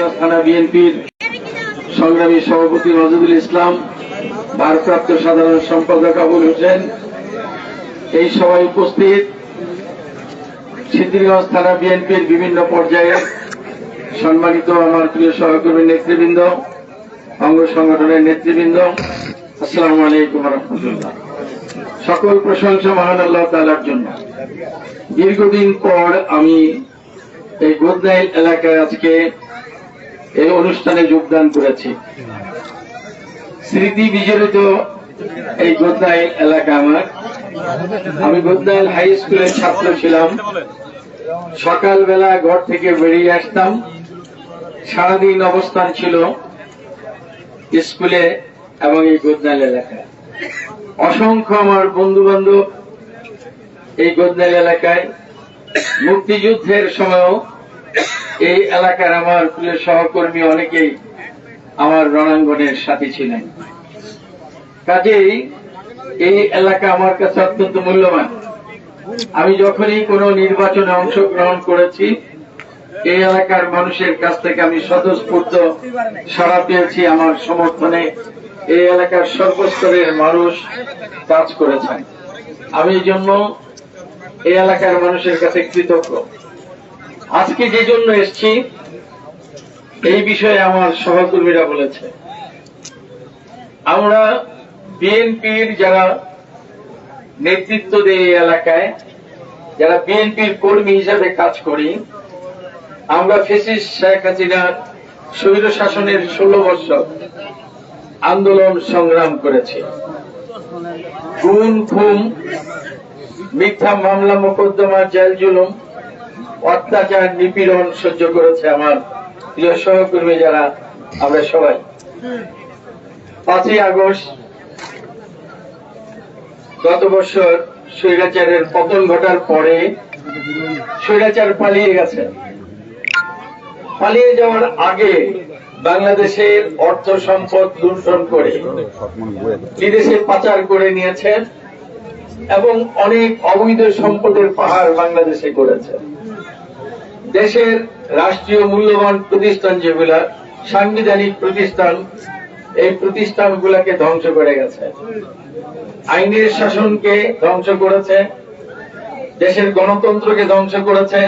সিদ্ধিরগঞ্জ থানা বিএনপির সংগ্রামী সভাপতি নজরুল ইসলাম, ভারপ্রাপ্ত সাধারণ সম্পাদক আবুল হোসেন। এই সভায় উপস্থিত সিদ্ধিরগঞ্জ থানা বিএনপির বিভিন্ন পর্যায়ে সম্মানিত আমার প্রিয় সহকর্মী নেতৃবৃন্দ, অঙ্গ সংগঠনের নেতৃবৃন্দ, আসসালামু আলাইকুম সকল প্রশংসা মহান আল্লাহ তালার জন্য। দীর্ঘদিন পর আমি এই গোদনাইল এলাকায় আজকে এই অনুষ্ঠানে যোগদান করেছি। স্মৃতি বিজড়িত এই গোদনাইল এলাকা আমার। আমি গোদনাইল হাই স্কুলের ছাত্র ছিলাম। সকালবেলা ঘর থেকে বেরিয়ে আসতাম। সারাদিন অবস্থান ছিল স্কুলে এবং এই গোদনাইল এলাকায়। অসংখ্য আমার বন্ধু বান্ধব এই গোদনাইল এলাকায় মুক্তিযুদ্ধের সময়ও এই এলাকার আমার প্রিয় সহকর্মী অনেকেই আমার রণাঙ্গনের সাথী ছিলেন। কাজেই এই এলাকা আমার কাছে অত্যন্ত মূল্যবান। আমি যখনই কোনো নির্বাচনে অংশগ্রহণ করেছি, এই এলাকার মানুষের কাছ থেকে আমি স্বতঃস্ফূর্ত সাড়া পেয়েছি, আমার সমর্থনে এই এলাকার সর্বস্তরের মানুষ কাজ করেছেন। আমি এই জন্য এই এলাকার মানুষের কাছে কৃতজ্ঞ। আজকে যে জন্য এসছি, এই বিষয়ে আমার সহকর্মীরা বলেছে। আমরা বিএনপির যারা নেতৃত্ব দেয় এই এলাকায়, যারা বিএনপির কর্মী হিসাবে কাজ করি, আমরা ফেসিস শেখ হাসিনার স্বৈর শাসনের ষোলো বছর আন্দোলন সংগ্রাম করেছি। গুম খুম মিথ্যা মামলা, মোকদ্দমা, জেল জুলুম অত্যাচার, নিপীড়ন সহ্য করেছে আমার প্রিয় সহকর্মী যারা, আমরা সবাই। পাঁচই আগস্ট, গত বছর স্বৈরাচারের পতন ঘটার পরে স্বৈরাচার পালিয়ে গেছে। পালিয়ে যাওয়ার আগে বাংলাদেশের অর্থ সম্পদ লুণ্ঠন করে বিদেশে পাচার করে নিয়েছেন এবং অনেক অবৈধ সম্পদের পাহাড় বাংলাদেশে করেছে দেশের রাষ্ট্রীয় মূল্যবান প্রতিষ্ঠান যেগুলা, সাংবিধানিক প্রতিষ্ঠান, এই প্রতিষ্ঠানগুলোকে ধ্বংস করে গেছে। আইনের শাসনকে ধ্বংস করেছে, দেশের গণতন্ত্রকে ধ্বংস করেছে,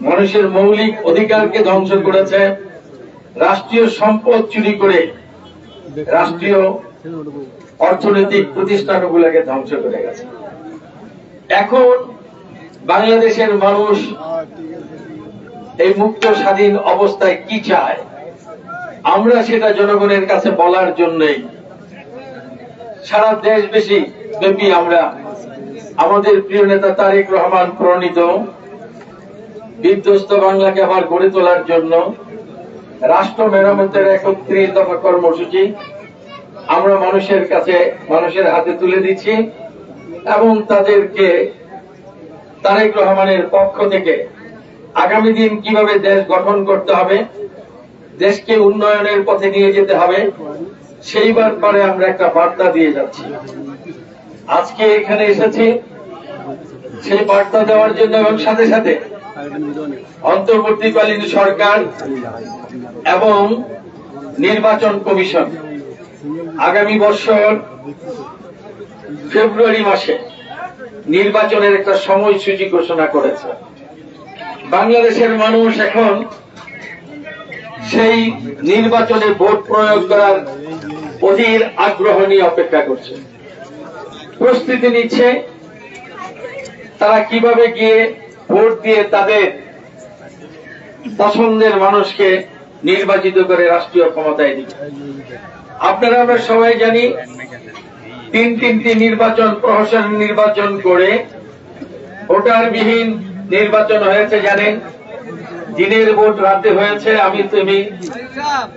মানুষের মৌলিক অধিকারকে ধ্বংস করেছে, রাষ্ট্রীয় সম্পদ চুরি করে রাষ্ট্রীয় অর্থনৈতিক প্রতিষ্ঠান প্রতিষ্ঠানগুলোকে ধ্বংস করে গেছে। এখন বাংলাদেশের মানুষ এই মুক্ত স্বাধীন অবস্থায় কি চায়? আমরা সেটা জনগণের কাছে বলার জন্যই। সারা দেশ বেশি ব্যাপী আমরা, আমাদের প্রিয় নেতা তারেক রহমান প্রণীত, বিধ্বস্ত বাংলাকে আবার গড়ে তোলার জন্য রাষ্ট্র মেরামতের একত্রিশ দফা কর্মসূচি আমরা মানুষের কাছে, মানুষের হাতে তুলে দিচ্ছি এবং তাদেরকে তারেক রহমানের পক্ষ থেকে আগামী দিন কীভাবে দেশ গঠন করতে হবে, দেশকে উন্নয়নের পথে নিয়ে যেতে হবে, সেই ব্যাপারে আমরা একটা বার্তা দিয়ে যাচ্ছি। আজকে এখানে এসেছি, সেই বার্তা দেওয়ার জন্য এবং সাথে সাথে অন্তর্বর্তীকালীন সরকার এবং নির্বাচন কমিশন। আগামী বছর ফেব্রুয়ারি মাসে নির্বাচনের একটা সময়সূচি ঘোষণা করেছে। বাংলাদেশের মানুষ এখন সেই নির্বাচনে ভোট প্রয়োগ করার অধীর আগ্রহ নিয়ে অপেক্ষা করছে। প্রস্তুতি নিচ্ছে, তারা কীভাবে গিয়ে ভোট দিয়ে তাদের পছন্দের মানুষকে নির্বাচিত করে রাষ্ট্রীয় ক্ষমতায় দিবে। আপনারা আমরা সবাই জানি, তিন তিনটি নির্বাচন, প্রহসন নির্বাচন করে ভোটারবিহীন নির্বাচন হয়েছে জানেন? দিনের ভোট রাতে হয়েছে, আমি তুমি,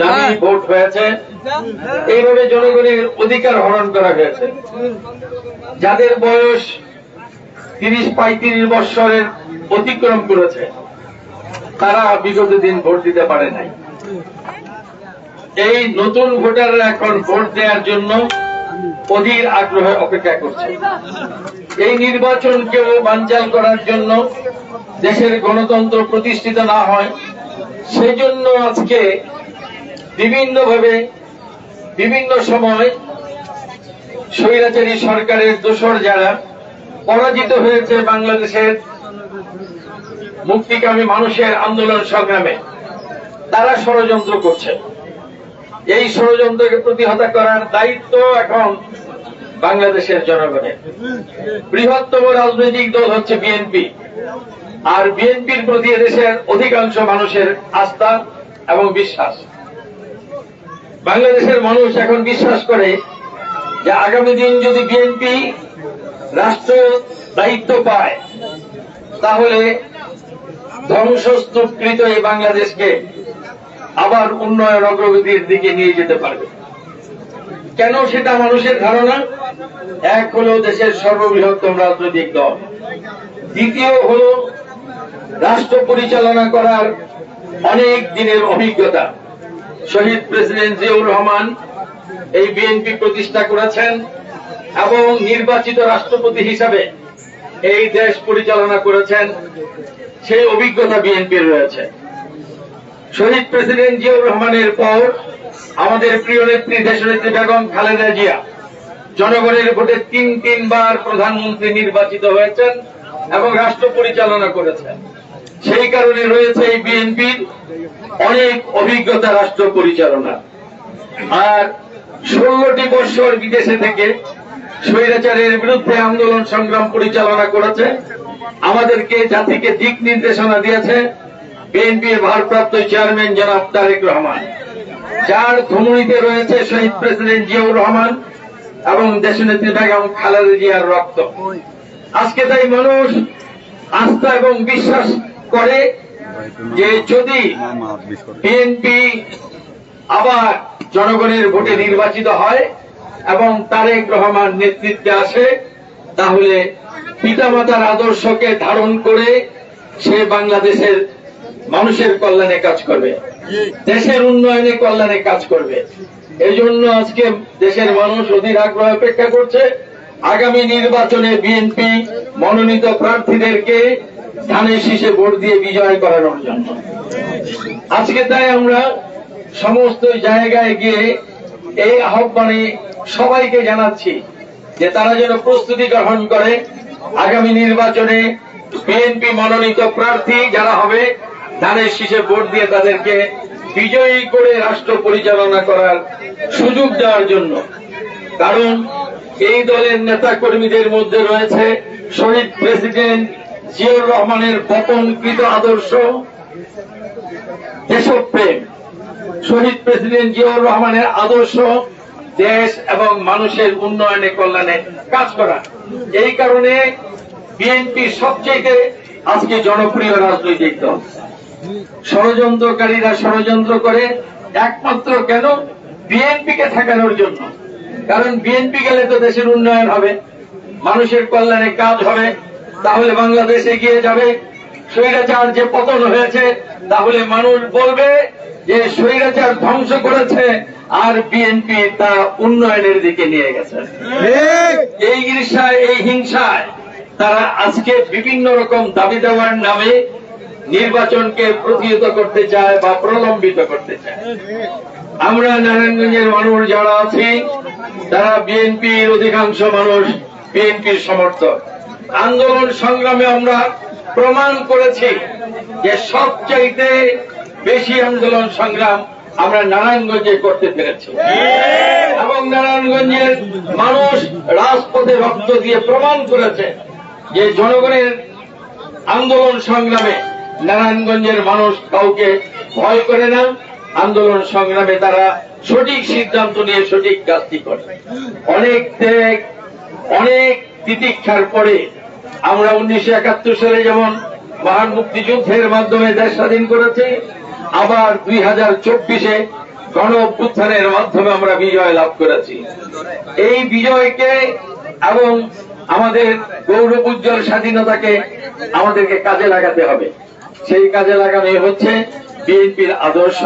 দামি ভোট হয়েছে। এইভাবে জনগণের অধিকার হরণ করা হয়েছে। যাদের বয়স তিরিশ পঁয়ত্রিশ বৎসরের অতিক্রম করেছে, তারা বিগত দিন ভোট দিতে পারে নাই। এই নতুন ভোটাররা এখন ভোট দেওয়ার জন্য অধীর আগ্রহে অপেক্ষা করছে। এই নির্বাচনকেও বানচাল করার জন্য দেশের গণতন্ত্র প্রতিষ্ঠিত না হয়, সেজন্য আজকে বিভিন্নভাবে, বিভিন্ন সময় স্বৈরাচারী সরকারের দোষর যারা পরাজিত হয়েছে বাংলাদেশের মুক্তিকামী মানুষের আন্দোলন সংগ্রামে, তারা ষড়যন্ত্র করছে। এই ষড়যন্ত্রকে প্রতিহত করার দায়িত্ব এখন বাংলাদেশের জনগণের। বৃহত্তম রাজনৈতিক দল হচ্ছে বিএনপি আর বিএনপির প্রতি দেশের অধিকাংশ মানুষের আস্থা এবং বিশ্বাস। বাংলাদেশের মানুষ এখন বিশ্বাস করে যে আগামী দিন যদি বিএনপি রাষ্ট্র দায়িত্ব পায়, তাহলে ধ্বংসস্তূপকৃত এই বাংলাদেশকে আবার উন্নয়ন অগ্রগতির দিকে নিয়ে যেতে পারবে। কেন সেটা মানুষের ধারণা? এক হলো দেশের সর্ববৃহত্তম রাজনৈতিক দল। দ্বিতীয় হলো রাষ্ট্র পরিচালনা করার অনেক দিনের অভিজ্ঞতা। শহীদ প্রেসিডেন্ট জিয়াউর রহমান এই বিএনপি প্রতিষ্ঠা করেছেন এবং নির্বাচিত রাষ্ট্রপতি হিসাবে এই দেশ পরিচালনা করেছেন। সেই অভিজ্ঞতা বিএনপির রয়েছে। শহীদ প্রেসিডেন্ট জিয়াউর রহমানের পর আমাদের প্রিয় নেত্রী, দেশনেত্রী বেগম খালেদা জিয়া জনগণের ভোটে তিন, তিনবার প্রধানমন্ত্রী নির্বাচিত হয়েছেন এবং রাষ্ট্র পরিচালনা করেছেন। সেই কারণে রয়েছে এই বিএনপির অনেক অভিজ্ঞতা রাষ্ট্র পরিচালনা আর ষোলোটি বৎসর বিদেশে থেকে স্বৈরাচারের বিরুদ্ধে আন্দোলন সংগ্রাম পরিচালনা করেছে। আমাদেরকে জাতিকে দিক নির্দেশনা দিয়েছে। বিএনপির ভারপ্রাপ্ত চেয়ারম্যান জনাব তারেক রহমান, যার ধমনীতে রয়েছে শহীদ প্রেসিডেন্ট জিয়াউর রহমান এবং দেশনেত্রী বেগম খালেদা জিয়ার রক্ত। আজকে তাই মানুষ আস্থা এবং বিশ্বাস করে যে যদি বিএনপি আবার জনগণের ভোটে নির্বাচিত হয় এবং তারেক রহমান নেতৃত্বে আসে, তাহলে পিতামাতার আদর্শকে ধারণ করে সে বাংলাদেশের মানুষের কল্যাণে কাজ করবে। দেশের উন্নয়নে কল্যাণে কাজ করবে। এই জন্য আজকে দেশের মানুষ অধীর আগ্রহ অপেক্ষা করছে। আগামী নির্বাচনে বিএনপি মনোনীত প্রার্থীদেরকে ধানের শীষে ভোট দিয়ে বিজয় করানোর জন্য। আজকে তাই আমরা সমস্ত জায়গায় গিয়ে এই আহ্বানে সবাইকে জানাচ্ছি যে তারা যেন প্রস্তুতি গ্রহণ করে। আগামী নির্বাচনে বিএনপি মনোনীত প্রার্থী যারা হবে ধানের শীষে ভোট দিয়ে তাদেরকে বিজয়ী করে রাষ্ট্র পরিচালনা করার সুযোগ দেওয়ার জন্য। কারণ এই দলের নেতা কর্মীদের মধ্যে রয়েছে শহীদ প্রেসিডেন্ট জিয়াউর রহমানের পতনকৃত আদর্শ, দেশপ্রেম। শহীদ প্রেসিডেন্ট জিয়াউর রহমানের আদর্শ, দেশ এবং মানুষের উন্নয়নে, কল্যাণে কাজ করা। এই কারণে বিএনপি সবচেয়ে আজকে জনপ্রিয় রাজনৈতিক দল। ষড়যন্ত্রকারীরা ষড়যন্ত্র করে একমাত্র কেন? বিএনপিকে ঠেকানোর জন্য। কারণ বিএনপি গেলে তো দেশের উন্নয়ন হবে মানুষের কল্যাণে কাজ হবে তাহলে বাংলাদেশ এগিয়ে যাবে। স্বৈরাচার যে পতন হয়েছে তাহলে মানুষ বলবে যে স্বৈরাচার ধ্বংস করেছে আর বিএনপি তা উন্নয়নের দিকে নিয়ে গেছে। এই ঈর্ষায় এই হিংসায় তারা আজকে বিভিন্ন রকম দাবি দেওয়ার নামে নির্বাচনকে প্রতিহত করতে চায় বা প্রলম্বিত করতে চায়। আমরা নারায়ণগঞ্জের মানুষ যারা আছি, তারা বিএনপির অধিকাংশ মানুষ বিএনপির সমর্থক। আন্দোলন সংগ্রামে আমরা প্রমাণ করেছি যে সবচাইতে বেশি আন্দোলন সংগ্রাম আমরা নারায়ণগঞ্জে করতে পেরেছি। এবং নারায়ণগঞ্জের মানুষ রাজপথে রক্ত দিয়ে প্রমাণ করেছে যে জনগণের আন্দোলন সংগ্রামে নারায়ণগঞ্জের মানুষ কাউকে ভয় করে না। আন্দোলন সংগ্রামে তারা সঠিক সিদ্ধান্ত নিয়ে সঠিক কাজটি করে। অনেক ত্যাগ, অনেক তিতিক্ষার পরে আমরা উনিশশো একাত্তর সালে যেমন মহান মুক্তিযুদ্ধের মাধ্যমে দেশ স্বাধীন করেছি, আবার দুই হাজার চব্বিশে গণ অভ্যুত্থানের মাধ্যমে আমরা বিজয় লাভ করেছি। এই বিজয়কে এবং আমাদের গৌরব উজ্জ্বল স্বাধীনতাকে আমাদেরকে কাজে লাগাতে হবে। সেই কাজে লাগানোই হচ্ছে বিএনপির আদর্শ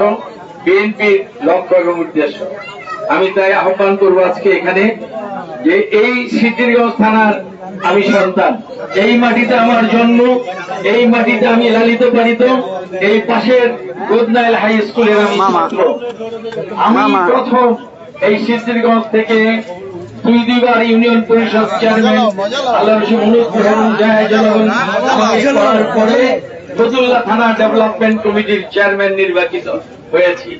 বিএনপির লক্ষ্য এবং উদ্দেশ্য। আমি তাই আহ্বান করব আজকে এখানে যে এই সিদ্ধিরগঞ্জ থানার আমি সন্তান। এই মাটিতে আমার জন্ম এই মাটিতে আমি লালিত পালিত এই পাশের গোদনাইল হাই স্কুলের আমি ছাত্র আমি প্রথম এই সিদ্ধিরগঞ্জ থেকে দুই দুইবার ইউনিয়ন পরিষদ চেয়ারম্যান আল্লাহ রসুল অনুরোধ গ্রহণ যায় জনগণ করার পরে থানা ডেভেলপমেন্ট কমিটির চেয়ারম্যান নির্বাচিত হয়েছি।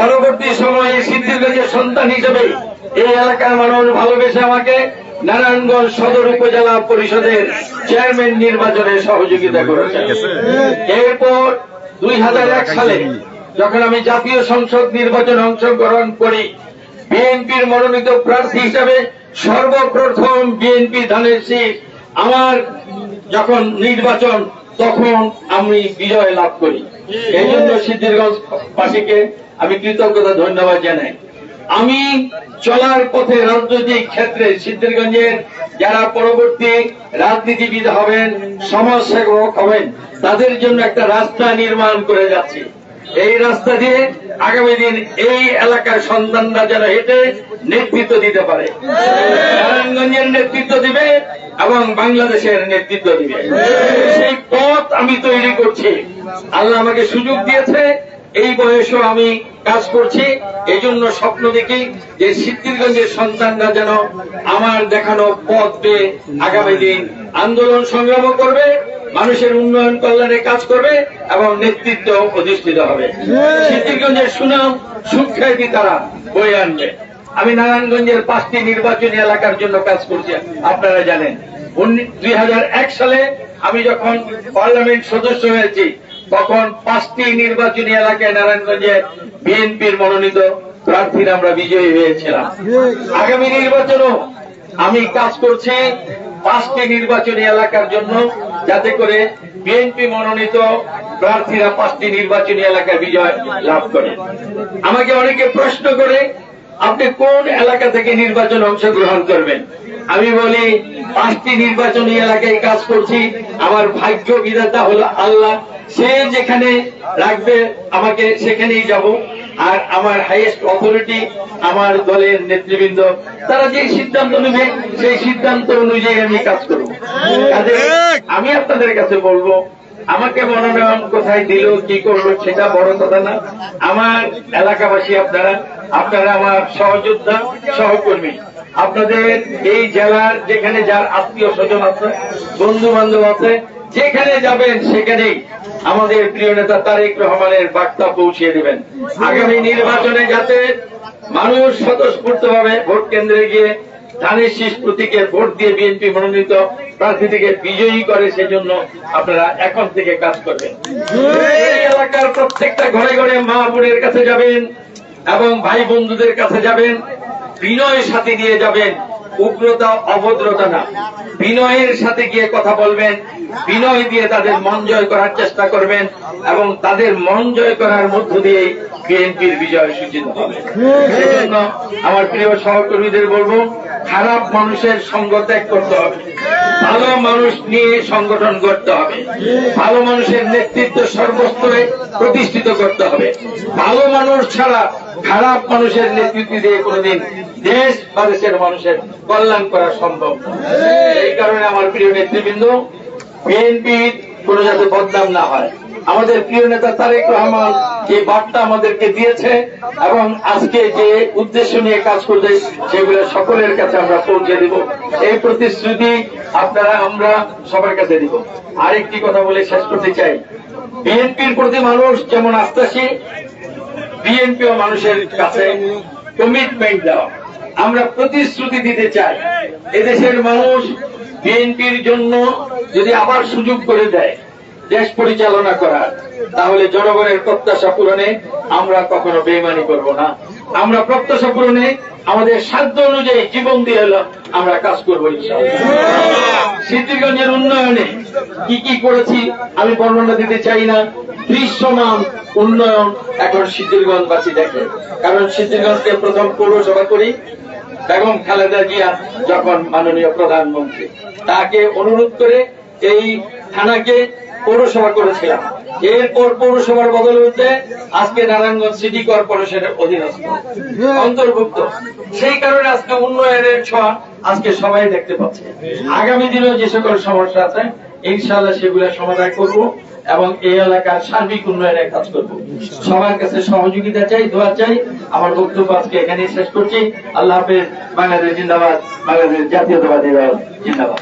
পরবর্তী সময়ে সিদ্ধিরগঞ্জের সন্তান হিসেবে এই এলাকার মানুষ ভালোবেসে আমাকে নারায়ণগঞ্জ সদর উপজেলা পরিষদের চেয়ারম্যান নির্বাচনে সহযোগিতা করেছে এরপর দুই হাজার এক সালে যখন আমি জাতীয় সংসদ নির্বাচনে অংশগ্রহণ করি, বিএনপির মনোনীত প্রার্থী হিসাবে সর্বপ্রথম বিএনপি ধানের আমার যখন নির্বাচন তখন আমি বিজয় লাভ করি। এই জন্য সিদ্ধিরগঞ্জ বাসীকে আমি কৃতজ্ঞতা, ধন্যবাদ জানাই। আমি চলার পথে রাজনৈতিক ক্ষেত্রে সিদ্ধিরগঞ্জের যারা পরবর্তী রাজনীতিবিদ হবেন সমাজ সেবক হবেন, তাদের জন্য একটা রাস্তা নির্মাণ করে যাচ্ছি। এই রাস্তা দিয়ে আগামী দিন এই এলাকার সন্তানরা যেন হেঁটে নেতৃত্ব দিতে পারে। নারায়ণগঞ্জের নেতৃত্ব দিবে এবং বাংলাদেশের নেতৃত্ব দিবে। সেই পথ আমি তৈরি করছি। আল্লাহ আমাকে সুযোগ দিয়েছে, এই বয়সেও আমি কাজ করছি। এই জন্য স্বপ্ন দেখি যে সিদ্ধিরগঞ্জের সন্তানরা যেন আমার দেখানো পথ পেয়ে আগামী দিন আন্দোলন সংগ্রাম করবে মানুষের উন্নয়ন কল্যাণে কাজ করবে এবং নেতৃত্ব অধিষ্ঠিত হবে। সিদ্ধিরগঞ্জের সুনাম সুখ্যাতি তারা বয়ে আনবে। আমি নারায়ণগঞ্জের পাঁচটি নির্বাচনী এলাকার জন্য কাজ করছি আপনারা জানেন। দুই হাজার এক সালে আমি যখন পার্লামেন্ট সদস্য হয়েছি তখন পাঁচটি নির্বাচনী এলাকায় নারায়ণগঞ্জে বিএনপির মনোনীত প্রার্থীরা আমরা বিজয়ী হয়েছিলাম। আগামী নির্বাচনও আমি কাজ করছি পাঁচটি নির্বাচনী এলাকার জন্য। যাতে করে বিএনপি মনোনীত প্রার্থীরা পাঁচটি নির্বাচনী এলাকায় বিজয় লাভ করে। আমাকে অনেকে প্রশ্ন করে, আপনি কোন এলাকা থেকে নির্বাচন অংশগ্রহণ করবেন? আমি বলি, পাঁচটি নির্বাচনী এলাকায় কাজ করছি, আমার ভাগ্য বিধাতা হলো আল্লাহ। সে যেখানে রাখবে, আমাকে সেখানেই যাব। আর আমার হাইয়েস্ট অথরিটি আমার দলের নেতৃবৃন্দ, তারা যে সিদ্ধান্ত নেবে, সেই সিদ্ধান্ত অনুযায়ী আমি কাজ করব। আমি আপনাদের কাছে বলব, আমাকে মনোনয়ন কোথায় দিল, কি করল, সেটা বড় কথা না। আমার এলাকাবাসী আপনারা আপনারা আমার সহযোদ্ধা, সহকর্মী। আপনাদের এই জেলার যেখানে যার আত্মীয় স্বজন আছে বন্ধু বান্ধব আছে, যেখানে যাবেন সেখানেই আমাদের প্রিয় নেতা তারেক রহমানের বার্তা পৌঁছিয়ে দেবেন। আগামী নির্বাচনে যাতে মানুষ স্বতঃস্ফূর্ত ভোট কেন্দ্রে গিয়ে ধানের শীষ প্রতীকে ভোট দিয়ে বিএনপি মনোনীত প্রার্থীটিকে বিজয়ী করে, সেজন্য আপনারা এখন থেকে কাজ করবেন। এলাকার প্রত্যেকটা ঘরে ঘরে মা বোনের কাছে যাবেন এবং ভাই বন্ধুদের কাছে যাবেন। বিনয়ের সাথে নিয়ে যাবেন। উগ্রতা, অভদ্রতা না। বিনয়ের সাথে গিয়ে কথা বলবেন। বিনয় দিয়ে তাদের মন জয় করার চেষ্টা করবেন এবং তাদের মন জয় করার মধ্য দিয়ে বিএনপির বিজয় সূচিত হবে। সেজন্য আমার প্রিয় সহকর্মীদের বলব খারাপ মানুষের সঙ্গ ত্যাগ করতে হবে। ভালো মানুষ নিয়ে সংগঠন করতে হবে। ভালো মানুষের নেতৃত্ব সর্বস্তরে প্রতিষ্ঠিত করতে হবে। ভালো মানুষ ছাড়া খারাপ মানুষের নেতৃত্ব দিয়ে কোনোদিন দেশ বা দেশের মানুষের কল্যাণ করা সম্ভব এই কারণে আমার প্রিয় নেতৃবৃন্দ বিএনপি কোনো যাতে বদনাম না হয়। আমাদের প্রিয় নেতা তারেক রহমান যে বার্তা আমাদেরকে দিয়েছে এবং আজকে যে উদ্দেশ্য নিয়ে কাজ করছে সেগুলো সকলের কাছে আমরা পৌঁছে দিব। এই প্রতিশ্রুতি আপনারা, আমরা সবার কাছে দিব। আরেকটি কথা বলে শেষ করতে চাই। বিএনপির প্রতি মানুষ যেমন আস্থাশীল বিএনপিও মানুষের কাছে কমিটমেন্ট দেওয়া। আমরা প্রতিশ্রুতি দিতে চাই। এদেশের মানুষ বিএনপির জন্য যদি আবার সুযোগ করে দেয় দেশ পরিচালনা করার, তাহলে জনগণের প্রত্যাশা পূরণে আমরা কখনো বেইমানি করব না। আমরা প্রত্যাশা পূরণে আমাদের সাধ্য অনুযায়ী জীবন দিয়ে হলো আমরা কাজ করব সিদ্ধিরগঞ্জের উন্নয়নে কি কি করেছি আমি বর্ণনা দিতে চাই না। দৃশ্যমান উন্নয়ন এখন সিদ্ধিরগঞ্জবাসী দেখে। কারণ সিদ্ধিরগঞ্জকে প্রথম পৌরসভা করি, বেগম খালেদা জিয়া যখন মাননীয় প্রধানমন্ত্রী। তাকে অনুরোধ করে এই থানাকে পৌরসভা করেছিলাম। এরপর পৌরসভার বদলে হচ্ছে আজকে নারায়ণগঞ্জ সিটি কর্পোরেশনের অধীনস্থ অন্তর্ভুক্ত। সেই কারণে আজকে উন্নয়নের ছোঁয়া আজকে সবাই দেখতে পাচ্ছে। আগামী দিনেও যে সকল সমস্যা আছে ইনশাআল্লাহ সেগুলো সমাধান করব এবং এই এলাকার সার্বিক উন্নয়নের কাজ করব। সবার কাছে সহযোগিতা চাই দোয়া চাই। আমার বক্তব্য আজকে এখানে শেষ করছি। আল্লাহ হাফেজ। বাংলাদেশ জিন্দাবাদ। বাংলাদেশ জাতীয়তাবাদী দল জিন্দাবাদ।